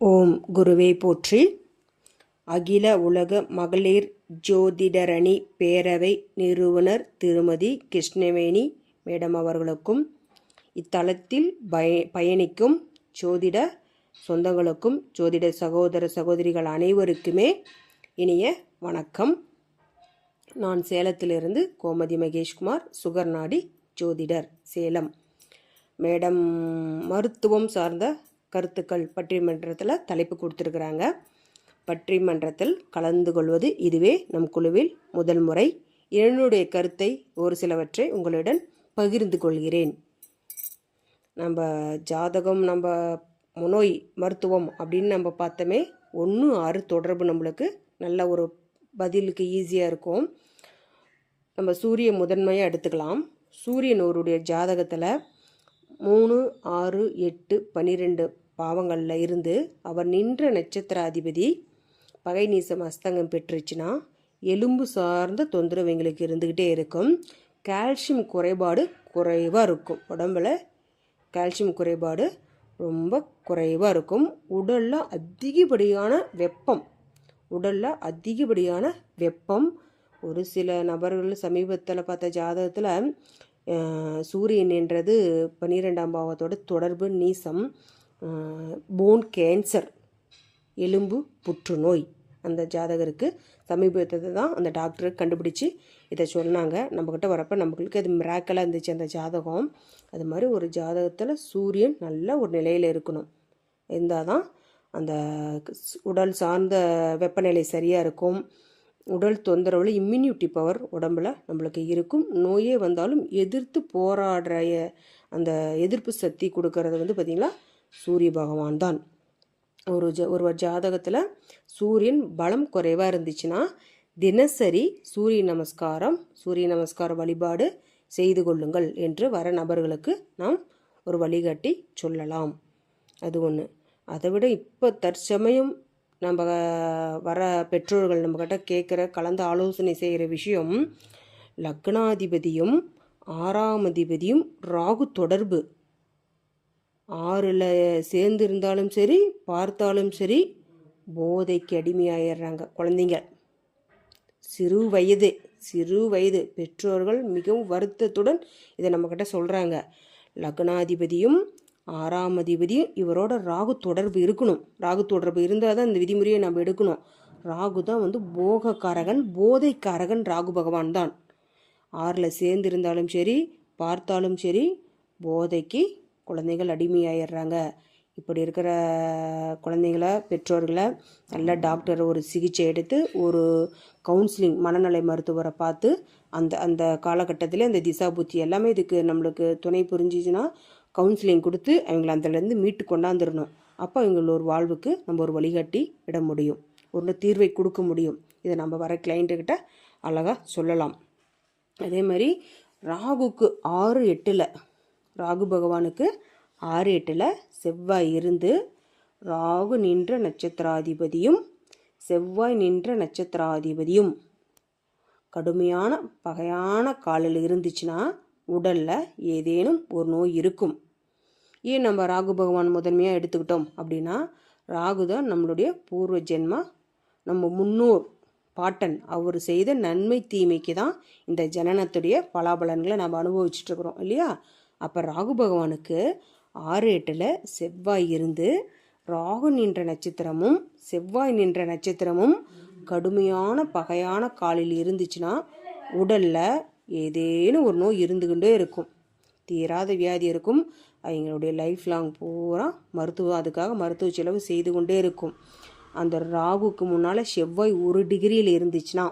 ஓம் குருவே போற்றி. அகில உலக மகளிர் ஜோதிடரணி பேரவை நிறுவனர் திருமதி கிருஷ்ணவேணி மேடம் அவர்களுக்கும் இத்தலத்தில் பய பயணிக்கும் ஜோதிட சொந்தங்களுக்கும் ஜோதிட சகோதர சகோதரிகள் அனைவருக்குமே இனிய வணக்கம். நான் சேலத்திலிருந்து கோமதி மகேஷ்குமார் சுகர்நாடி ஜோதிடர் சேலம். மேடம் மருத்துவம் சார்ந்த கருத்துக்கள் பட்டிமன்றத்தில் தலைப்பு கொடுத்துருக்குறாங்க. பட்டிமன்றத்தில் கலந்து கொள்வது இதுவே நம் குழுவில் முதல் முறை. என்னுடைய கருத்தை ஒரு சிலவற்றை உங்களுடன் பகிர்ந்து கொள்கிறேன். நம்ம ஜாதகம் நம்ம முனோய் மருத்துவம் அப்படின்னு நம்ம பார்த்தோமே ஒன்று ஆறு தொடர்பு நம்மளுக்கு நல்ல ஒரு பதிலுக்கு ஈஸியாக இருக்கும். நம்ம சூரிய முதன்மையாக எடுத்துக்கலாம். சூரியன் ஒருடைய ஜாதகத்தில் மூணு ஆறு எட்டு பன்னிரெண்டு பாவங்களில் இருந்து அவர் நின்ற நட்சத்திராதிபதி பகை நீசம் அஸ்தங்கம் பெற்றுச்சுன்னா எலும்பு சார்ந்த தொந்தரவு எங்களுக்கு இருந்துக்கிட்டே இருக்கும். கால்சியம் குறைபாடு குறைவாக இருக்கும். உடம்புல கால்சியம் குறைபாடு ரொம்ப குறைவாக இருக்கும். உடலில் அதிகப்படியான வெப்பம் உடலில் அதிகப்படியான வெப்பம். ஒரு சில நபர்கள் சமீபத்தில் பார்த்த ஜாதகத்தில் சூரியன் என்றது பன்னிரெண்டாம் பாவத்தோட தொடர்பு நீசம் போன் கேன்சர் எலும்பு புற்றுநோய். அந்த ஜாதகருக்கு சமீபத்தை தான் அந்த டாக்டர் கண்டுபிடிச்சி இதை சொன்னாங்க. நம்மக்கிட்ட வரப்போ நம்மளுக்கு அது மிராக்கலாக இருந்துச்சு அந்த ஜாதகம். அது மாதிரி ஒரு ஜாதகத்தில் சூரியன் நல்ல ஒரு நிலையில் இருக்கணும். இருந்தால் தான் அந்த உடல் சார்ந்த வெப்பநிலை சரியாக இருக்கும். உடல் தொந்தரவில் இம்யூனிட்டி பவர் உடம்பில் நம்மளுக்கு இருக்கும். நோயே வந்தாலும் எதிர்த்து போராடுற அந்த எதிர்ப்பு சக்தி கொடுக்கறது வந்து பார்த்திங்களா சூரிய பகவான் தான். ஒரு ஜ ஒரு ஜாதகத்தில் சூரியன் பலம் குறைவாக இருந்துச்சுன்னா தினசரி சூரிய நமஸ்காரம் சூரிய நமஸ்கார வழிபாடு செய்து கொள்ளுங்கள் என்று வர நபர்களுக்கு நாம் ஒரு வழிகாட்டி சொல்லலாம். அது ஒன்று அதை விட இப்போ தற்சமயம் நம்ம வர பெற்றோர்கள் நம்மக்கிட்ட கேட்குற கலந்து ஆலோசனை செய்கிற விஷயம் லக்னாதிபதியும் ஆறாம் அதிபதியும் ராகு தொடர்பு. ஆறில் சேர்ந்து இருந்தாலும் சரி பார்த்தாலும் சரி போதைக்கு அடிமையாயிடுறாங்க குழந்தைங்க. சிறு வயது சிறு வயது பெற்றோர்கள் மிகவும் வருத்தத்துடன் இதை நம்மக்கிட்ட சொல்கிறாங்க லக்னாதிபதியும் ஆறாம் அதிபதியும் இவரோட ராகு தொடர்பு இருக்கணும். ராகு தொடர்பு இருந்தால் தான் இந்த விதிமுறையை நம்ம எடுக்கணும். ராகு தான் வந்து போகக்காரகன் போதைக்காரகன் ராகு பகவான் தான். ஆறில் சேர்ந்திருந்தாலும் சரி பார்த்தாலும் சரி போதைக்கு குழந்தைகள் அடிமையாயிடுறாங்க. இப்படி இருக்கிற குழந்தைங்கள பெற்றோர்களை நல்ல டாக்டர் ஒரு சிகிச்சை எடுத்து ஒரு கவுன்சிலிங் மனநலை மருத்துவரை பார்த்து அந்த அந்த காலகட்டத்தில் அந்த திசா புத்தி எல்லாமே இதுக்கு நம்மளுக்கு துணை புரிஞ்சிச்சுன்னா கவுன்சிலிங் கொடுத்து அவங்கள அதிலேருந்து மீட்டு கொண்டாந்துடணும் அப்போ அவங்கள ஒரு வாழ்வுக்கு நம்ம ஒரு வழிகாட்டி விட முடியும். ஒரு தீர்வை கொடுக்க முடியும். இதை நம்ம வர கிளைண்ட்டுக்கிட்ட அழகாக சொல்லலாம். அதே மாதிரி ராகுக்கு ஆறு எட்டில் ராகு பகவானுக்கு ஆறு எட்டில் செவ்வாய் இருந்து ராகு நின்ற நட்சத்திராதிபதியும் செவ்வாய் நின்ற நட்சத்திராதிபதியும் கடுமையான பகையான காலில் இருந்துச்சுன்னா உடலில் ஏதேனும் ஒரு நோய் இருக்கும். ஏன் நம்ம ராகு பகவான் முதன்மையாக எடுத்துக்கிட்டோம் அப்படின்னா ராகு தான் நம்மளுடைய பூர்வ ஜென்மா நம்ம முன்னோர் பாட்டன். அவர் செய்த நன்மை தீமைக்கு தான் இந்த ஜனனத்துடைய பலாபலன்களை நம்ம அனுபவிச்சுட்ருக்குறோம் இல்லையா? அப்போ ராகு பகவானுக்கு ஆறு எட்டில் செவ்வாய் இருந்து ராகு நின்ற நட்சத்திரமும் செவ்வாய் நின்ற நட்சத்திரமும் கடுமையான பகையான காலில் இருந்துச்சுன்னா உடலில் ஏதேனும் ஒரு நோய் இருந்துக்கிட்டே இருக்கும். தீராத வியாதி இருக்கும். அவங்களுடைய லைஃப் லாங் பூரா மருத்துவம் அதுக்காக மருத்துவ செலவு செய்து கொண்டே இருக்கும். அந்த ராகுக்கு முன்னால் செவ்வாய் ஒரு டிகிரியில் இருந்துச்சுன்னா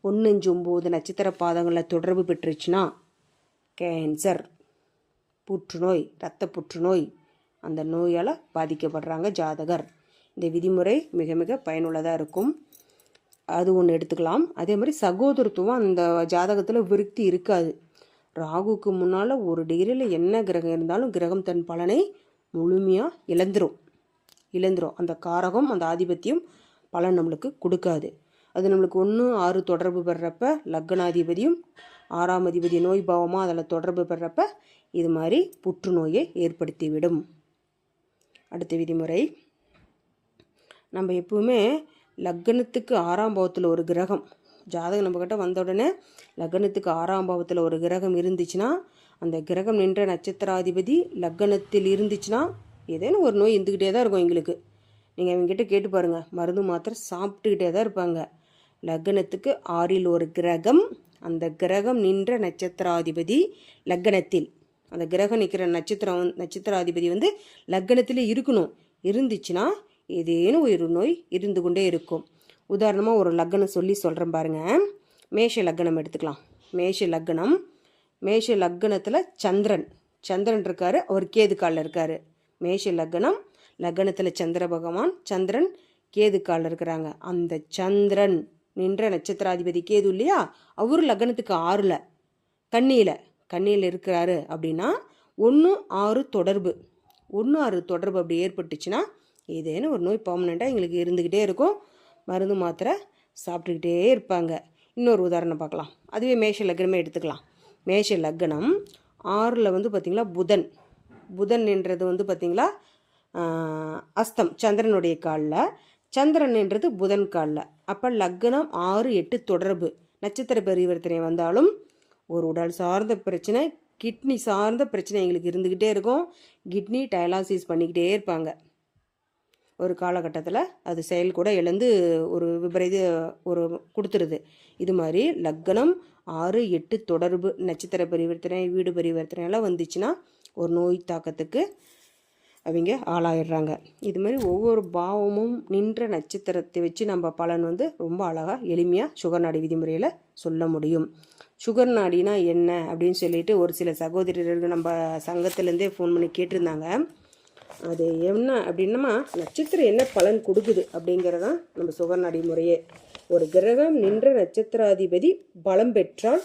ஒன்று ஒம்பது நட்சத்திர பாதங்களில் தொடர்பு பெற்றுச்சுன்னா கேன்சர் புற்றுநோய் இரத்த புற்றுநோய் அந்த நோயால் பாதிக்கப்படுறாங்க ஜாதகர். இந்த விதிமுறை மிக மிக பயனுள்ளதாக இருக்கும். அது ஒன்று எடுத்துக்கலாம். அதே மாதிரி சகோதரத்துவம் அந்த ஜாதகத்தில் விருத்தி இருக்காது. ராகுக்கு முன்னால் ஒரு டிகிரியில் என்ன கிரகம் இருந்தாலும் கிரகம் தன் பலனை முழுமையாக இழந்துரும். இழந்துடும் அந்த காரகம் அந்த ஆதிபத்தியம் பலன் நம்மளுக்கு கொடுக்காது. அது நம்மளுக்கு ஒன்று ஆறு தொடர்பு பெறப்ப லக்னாதிபதியும் ஆறாம் அதிபதி நோய் பாவமாக அதில் தொடர்பு பெறப்ப இது மாதிரி புற்றுநோயை ஏற்படுத்திவிடும். அடுத்த விதிமுறை. நம்ம எப்பவுமே லக்னத்துக்கு ஆறாம் பாவத்தில் ஒரு கிரகம். ஜாதகம் நம்மக்கிட்ட வந்த உடனே லக்னத்துக்கு ஆறாம் பாவத்தில் ஒரு கிரகம் இருந்துச்சுன்னா அந்த கிரகம் நின்ற நட்சத்திராதிபதி லக்னத்தில் இருந்துச்சுன்னா ஏதேனும் ஒரு நோய் இருந்துக்கிட்டே தான் இருக்கும் எங்களுக்கு. நீங்கள் அவங்ககிட்ட கேட்டு பாருங்கள் மருந்து மாத்திரை சாப்பிட்டுக்கிட்டே தான் இருப்பாங்க. லக்னத்துக்கு ஆறில் ஒரு கிரகம் அந்த கிரகம் நின்ற நட்சத்திராதிபதி லக்னத்தில். அந்த கிரகம் நிற்கிற நட்சத்திரம் நட்சத்திராதிபதி வந்து லக்னத்தில் இருக்கணும். இருந்துச்சுன்னா ஏதேனும் ஒரு நோய் இருந்து கொண்டே இருக்கும். உதாரணமாக ஒரு லக்னம் சொல்லி சொல்கிறேன் பாருங்க. மேஷ லக்னம் எடுத்துக்கலாம். மேஷ லக்னம் மேஷ லக்னத்தில் சந்திரன். சந்திரன் இருக்கார் அவர் கேது காலில் இருக்காரு. மேஷ லக்னம் லக்னத்தில் சந்திர பகவான் சந்திரன் கேது காலில் இருக்கிறாங்க. அந்த சந்திரன் நின்ற நட்சத்திராதிபதி கேது இல்லையா? அவரும் லக்னத்துக்கு ஆறில் கண்ணியில் கண்ணியில் இருக்கிறாரு அப்படின்னா ஒன்று ஆறு தொடர்பு. ஒன்று ஆறு தொடர்பு அப்படி ஏற்பட்டுச்சுன்னா ஏதேனும் ஒரு நோய் பர்மனெண்ட்டாக எங்களுக்கு இருந்துக்கிட்டே இருக்கும். மருந்து மாத்திரை சாப்பிட்டுக்கிட்டே இருப்பாங்க. இன்னொரு உதாரணம் பார்க்கலாம். அதுவே மேஷ லக்னமே எடுத்துக்கலாம். மேஷ லக்னம் ஆறில் வந்து பார்த்திங்களா புதன். புதன் என்றது வந்து பார்த்திங்களா அஸ்தம் சந்திரனுடைய காலில். சந்திரன் என்றது புதன் காலில். அப்போ லக்னம் ஆறு எட்டு தொடர்பு. நட்சத்திர பரிவர்த்தனை வந்தாலும் ஒரு உடல் சார்ந்த பிரச்சனை கிட்னி சார்ந்த பிரச்சனை எங்களுக்கு இருந்துக்கிட்டே இருக்கும். கிட்னி டயலாசிஸ் பண்ணிக்கிட்டே இருப்பாங்க. ஒரு காலகட்டத்தில் அது செயல் கூட எழுந்து ஒரு விபரீத ஒரு கொடுத்துருது. இது மாதிரி லக்னம் ஆறு எட்டு தொடர்பு நட்சத்திர பரிவர்த்தனை வீடு பரிவர்த்தனை எல்லாம் வந்துச்சுன்னா ஒரு நோய் தாக்கத்துக்கு அவங்க ஆளாயிடுறாங்க. இது மாதிரி ஒவ்வொரு பாவமும் நின்ற நட்சத்திரத்தை வச்சு நம்ம பலன் வந்து ரொம்ப அழகாக எளிமையாக சுகர் நாடி விதிமுறையில் சொல்ல முடியும். சுகர் நாடினா என்ன அப்படின்னு சொல்லிட்டு ஒரு சில சகோதரர்கள் நம்ம சங்கத்துலேருந்தே ஃபோன் பண்ணி கேட்டிருந்தாங்க. அது என்ன அப்படின்னமா நட்சத்திரம் என்ன பலன் கொடுக்குது அப்படிங்கிறதான் நம்ம சுகர் நாடி முறையே ஒரு கிரகம் நின்ற நட்சத்திராதிபதி பலம் பெற்றால்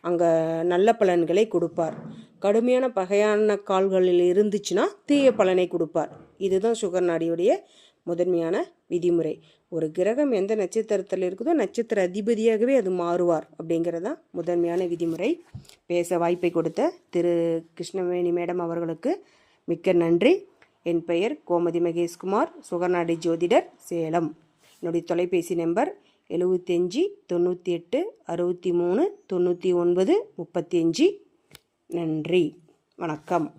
அங்கே நல்ல பலன்களை கொடுப்பார். கடுமையான பகையான கால்களில் இருந்துச்சுன்னா தீய பலனை கொடுப்பார். இதுதான் சுகர் நாடியுடைய முதன்மையான விதிமுறை. ஒரு கிரகம் எந்த நட்சத்திரத்தில் இருக்குதோ நட்சத்திர அதிபதியாகவே அது மாறுவார் அப்படிங்கிறதான் முதன்மையான விதிமுறை. பேச வாய்ப்பை கொடுத்த திரு கிருஷ்ணவேணி மேடம் அவர்களுக்கு மிக்க நன்றி. என் பெயர் கோமதி மகேஷ்குமார் சுகர்நாடி ஜோதிடர் சேலம். என்னுடைய தொலைபேசி நம்பர் எழுபத்தஞ்சி தொண்ணூற்றி எட்டு அறுபத்தி மூணு தொண்ணூற்றி ஒன்பது முப்பத்தி அஞ்சு நன்றி. வணக்கம்.